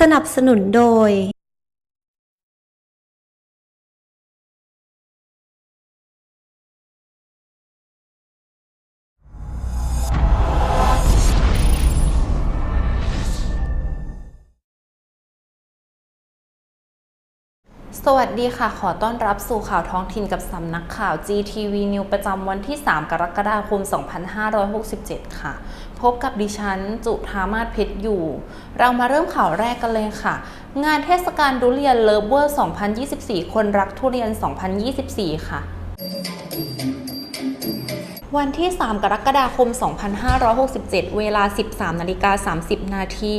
สนับสนุนโดย สวัสดีค่ะ ขอต้อนรับสู่ข่าวท้องถิ่นกับสำนักข่าว GTV News ประจำวันที่ 3 กรกฎาคม 2567 ค่ะ พบกับดิฉัน จุธามาศเพชรอยู่ เรามาเริ่มข่าวแรกกันเลยค่ะ งานเทศกาลทุเรียนเลิฟเวอร์ 2024 คนรักทุเรียน 2024 ค่ะ วันที่ 3 กรกฎาคม 2567 เวลา 13นาฬิกา30 นาที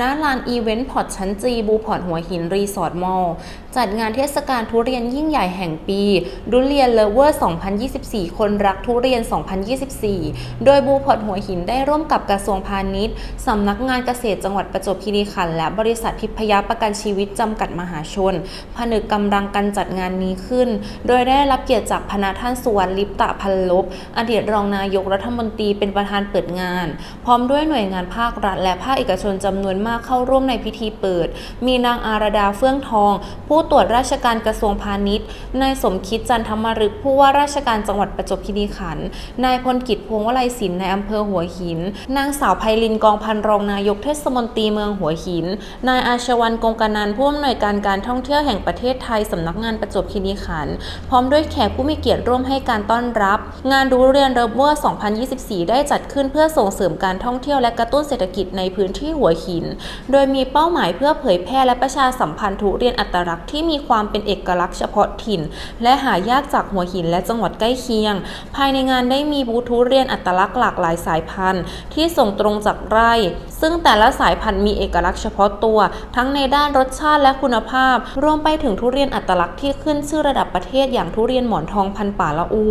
ณ ลานอีเวนต์พอร์ตชั้นจี บูพอร์ตหัวหิน รีสอร์ทมอลล์จัดงานเทศกาลทุเรียนยิ่งใหญ่แห่งปี ดุเรียนเลเวอร์ 2024 คนรักทุเรียน 2024 โดยบูพอร์ตหัวหินได้ร่วมกับกระทรวงพาณิชย์ สำนักงานเกษตรจังหวัดประจวบคีรีขันธ์และบริษัททิพยประกันชีวิตจำกัดมหาชน ผนึกกำลังกันจัดงานนี้ขึ้น โดยได้รับเกียรติจากพนาท่านสุวรรณลิปตะพันลบอดีตรองนายกรัฐมนตรีเป็นประธานเปิดงาน พร้อมด้วยหน่วยงานภาครัฐ และภาคเอกชนจำนวนมากเข้าร่วมในพิธีเปิด มีนางอารดาเฟื่องทอง ผู้ตรวจราชการกระทรวงพาณิชย์ นายสมคิดจันทมฤกผู้ว่าราชการจังหวัดประจวบคีรีขันธ์ นายพลกิจพวงวลัยศิลป์ในอำเภอหัวหิน นางสาวไพลินกองพันรองนายกเทศมนตรีเมืองหัวหิน นายอาชวันกงกนันผู้อำนวยการการท่องเที่ยวแห่งประเทศไทยสำนักงานประจวบคีรีขันธ์ พร้อมด้วยแขกผู้มีเกียรติร่วมให้การต้อนรับ งานดูเรียนเรเวอร์ 2024 ได้จัดขึ้นเพื่อส่งเสริมการท่องเที่ยวและกระตุ้นเศรษฐกิจในพื้นที่หัวหิน โดยมีเป้าหมายเพื่อเผยแพร่และประชาสัมพันธ์ทุเรียนอัตลักษณ์ที่มีความเป็นเอกลักษณ์เฉพาะถิ่น และหายากจากหัวหินและจังหวัดใกล้เคียง ภายในงานได้มีบูธทุเรียนอัตลักษณ์หลากหลายสายพันธุ์ ที่ส่งตรงจากไร่ ซึ่งแต่ละสายพันธุ์มีเอกลักษณ์เฉพาะตัว ทั้งในด้านรสชาติและคุณภาพ รวมไปถึงทุเรียนอัตลักษณ์ที่ขึ้นชื่อระดับประเทศอย่างทุเรียนหมอนทองพันป่าละอู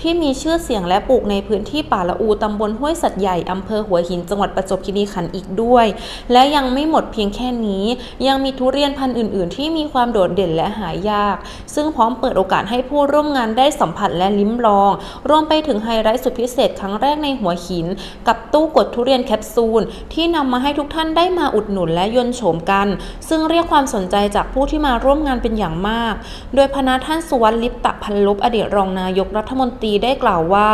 ที่มีชื่อเสียงและปลูกในพื้นที่ป่าละอูตำบลห้วยสัตว์ใหญ่อำเภอหัวหินจังหวัดประจวบคีรีขันธ์อีกด้วย และยังไม่หมดเพียงแค่นี้ ยังมีทุเรียนพันธุ์อื่น ๆ ที่มีความโดดเด่นและหายาก ซึ่งพร้อมเปิดโอกาสให้ผู้ร่วมงานได้สัมผัสและลิ้มลอง รวมไปถึงไฮไลท์สุดพิเศษครั้งแรกในหัวหิน กับตู้กดทุเรียนแคปซูล ที่นำมาให้ทุกท่านได้มาอุดหนุนและยนโฉมกัน ซึ่งเรียกความสนใจจากผู้ที่มาร่วมงานเป็นอย่างมาก โดยพนาท่านสุวรรณลิปตะพันลบอดีตรองนายกรัฐมนตรีได้กล่าวว่า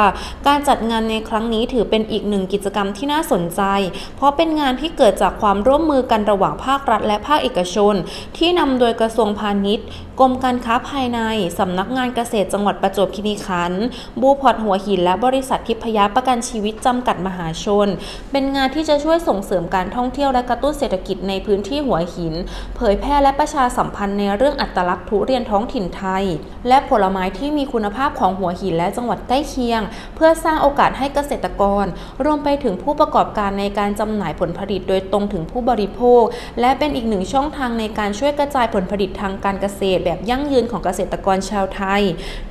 การจัดงานในครั้งนี้ถือเป็นอีกหนึ่งกิจกรรมที่น่าสนใจ เพราะเป็นงานที่เกิดจากความร่วมมือกันระหว่างภาครัฐและภาคเอกชน ที่นำโดยกระทรวงพาณิชย์ กรมการค้าภายในสำนักงานเกษตรจังหวัดประจวบคีรีขันธ์บูพอร์ตหัวหิน และบริษัททิพยประกันชีวิตจำกัดมหาชน เป็นงานที่จะช่วยส่งเสริมการท่องเที่ยวและกระตุ้นเศรษฐกิจในพื้นที่หัวหิน เผยแพร่และประชาสัมพันธ์ในเรื่องอัตลักษณ์ทุเรียนท้องถิ่นไทย และผลไม้ที่มีคุณภาพของหัวหินและจังหวัดใกล้เคียงเพื่อสร้างโอกาสให้เกษตรกร รวมไปถึงผู้ประกอบการในการจำหน่ายผลผลิตโดยตรงถึงผู้บริโภค และเป็นอีกหนึ่งช่องทางในการช่วยกระจายผลผลิตทางการเกษตร แบบยั่งยืนของเกษตรกรชาวไทย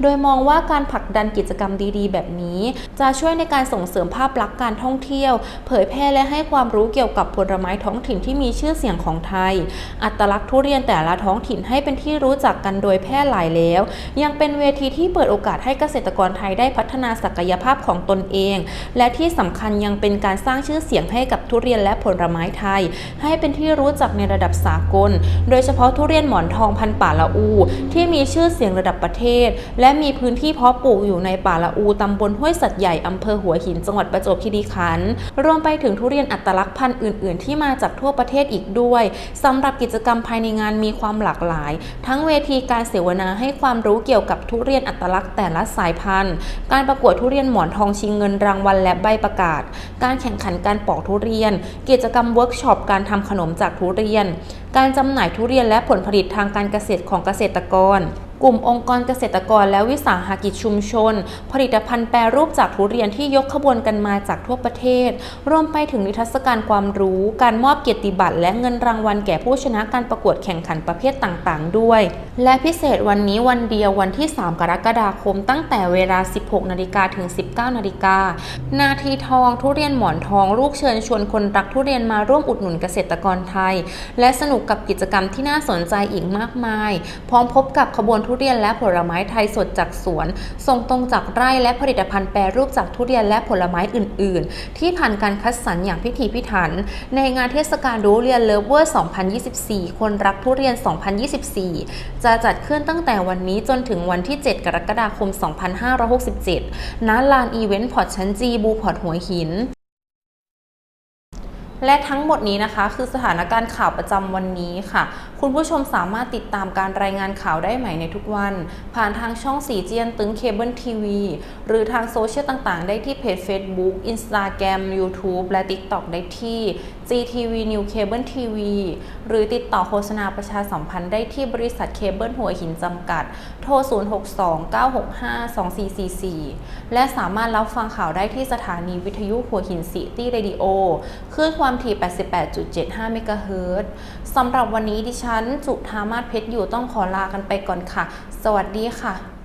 โดยมองว่าการผลักดันกิจกรรมดีๆ แบบนี้ จะช่วยในการส่งเสริมภาพลักษณ์การท่องเที่ยว เผยแพร่และให้ความรู้เกี่ยวกับผลไม้ท้องถิ่นที่มีชื่อเสียงของไทย อัตลักษณ์ทุเรียนแต่ละท้องถิ่นให้เป็นที่รู้จักกันโดยแพร่หลายแล้ว ยังเป็นเวทีที่เปิดโอกาสให้เกษตรกรไทยได้พัฒนาศักยภาพของตนเอง และที่สำคัญยังเป็นการสร้างชื่อเสียงให้กับทุเรียนและผลไม้ไทย ให้เป็นที่รู้จักในระดับสากล โดยเฉพาะทุเรียนหมอนทองพันป่าละอู ที่มีชื่อเสียงระดับประเทศ และมีพื้นที่เพาะปลูกอยู่ในป่าละอูตำบลห้วยสัตว์ใหญ่อำเภอหัวหินจังหวัดประจวบคีรีขันธ์รวมไปถึงทุเรียนอัตลักษณ์พันธุ์อื่น ๆ ที่มาจากทั่วประเทศอีกด้วยสำหรับกิจกรรมภายในงานมีความหลากหลาย ทั้งเวทีการเสวนาให้ความรู้เกี่ยวกับทุเรียนอัตลักษณ์แต่ละสายพันธุ์ การประกวดทุเรียนหมอนทองชิงเงินรางวัลและใบประกาศ การแข่งขันการปอกทุเรียน กิจกรรมเวิร์กช็อปการทำขนมจากทุเรียน การจำหน่ายทุเรียนและผลผลิตทางการเกษตรของเกษตรกร กลุ่มองค์กรเกษตรกรและวิสาหกิจชุมชน ผลิตภัณฑ์แปรรูปจากทุเรียนที่ยกขบวนกันมาจากทั่วประเทศ รวมไปถึงนิทรรศการความรู้ การมอบเกียรติบัตรและเงินรางวัลแก่ผู้ชนะการประกวดแข่งขันประเภทต่างๆ ด้วย และพิเศษวันนี้วันเดียววันที่ 3 กรกฎาคม ตั้งแต่เวลา 16 นาฬิกาถึง 19 นาฬิกา นาทีทองทุเรียนหมอนทองลูกเชิญชวนคนรักทุเรียนมาร่วมอุดหนุนเกษตรกรไทย และสนุกกับกิจกรรมที่น่าสนใจอีกมากมาย พร้อมพบกับขบวนทุทุเรียนและผลไม้ไทยสดจากสวน ส่งตรงจากไร่และผลิตภัณฑ์แปรรูปจากทุเรียนและผลไม้อื่น ๆ ที่ผ่านการคัดสรรอย่างพิถีพิถัน ในงานเทศกาลทุเรียนเลิฟเวอร์ 2024 คนรักทุเรียน 2024 จะจัดขึ้นตั้งแต่วันนี้จนถึงวันที่ 7 กรกฎาคม 2567 ณ ลานอีเวนต์พอร์ตชั้นจีบูพอร์ตหัวหิน และทั้งหมดนี้นะคะ คือสถานการณ์ข่าวประจำวันนี้ค่ะ คุณผู้ชมสามารถติดตามการรายงานข่าวได้ใหม่ในทุกวัน ผ่านทางช่องสีเจียนตึงเคเบิลทีวีหรือทางโซเชียลต่างๆ ได้ที่เพจ Facebook Instagram YouTube และ TikTok ได้ที่ GTV New Cable TV หรือติดต่อโฆษณาประชาสัมพันธ์ได้ที่บริษัทเคเบิลหัวหินจำกัด โทร 062-965-2444 และสามารถรับฟังข่าวได้ที่สถานีวิทยุหัวหินซิตี้เรดิโอคลื่นความถี่ 88.75 เมกะเฮิรตซ์สำหรับวันนี้ดิฉัน จุธามาศเพชรอยู่ต้องขอลากันไปก่อนค่ะ สวัสดีค่ะ